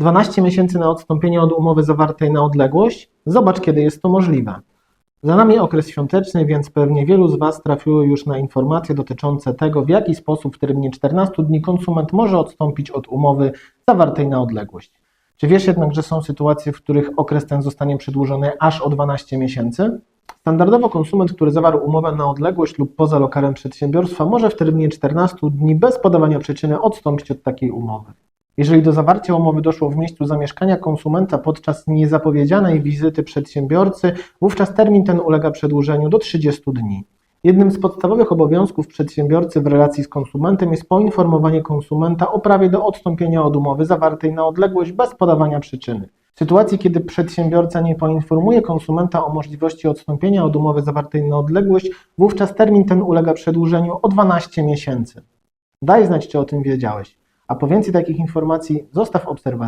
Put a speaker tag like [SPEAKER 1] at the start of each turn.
[SPEAKER 1] 12 miesięcy na odstąpienie od umowy zawartej na odległość? Zobacz, kiedy jest to możliwe. Za nami okres świąteczny, więc pewnie wielu z Was trafiło już na informacje dotyczące tego, w jaki sposób w terminie 14 dni konsument może odstąpić od umowy zawartej na odległość. Czy wiesz jednak, że są sytuacje, w których okres ten zostanie przedłużony aż o 12 miesięcy? Standardowo konsument, który zawarł umowę na odległość lub poza lokalem przedsiębiorstwa, może w terminie 14 dni bez podawania przyczyny odstąpić od takiej umowy. Jeżeli do zawarcia umowy doszło w miejscu zamieszkania konsumenta podczas niezapowiedzianej wizyty przedsiębiorcy, wówczas termin ten ulega przedłużeniu do 30 dni. Jednym z podstawowych obowiązków przedsiębiorcy w relacji z konsumentem jest poinformowanie konsumenta o prawie do odstąpienia od umowy zawartej na odległość bez podawania przyczyny. W sytuacji, kiedy przedsiębiorca nie poinformuje konsumenta o możliwości odstąpienia od umowy zawartej na odległość, wówczas termin ten ulega przedłużeniu o 12 miesięcy. Daj znać, czy o tym wiedziałeś. A po więcej takich informacji zostaw obserwację.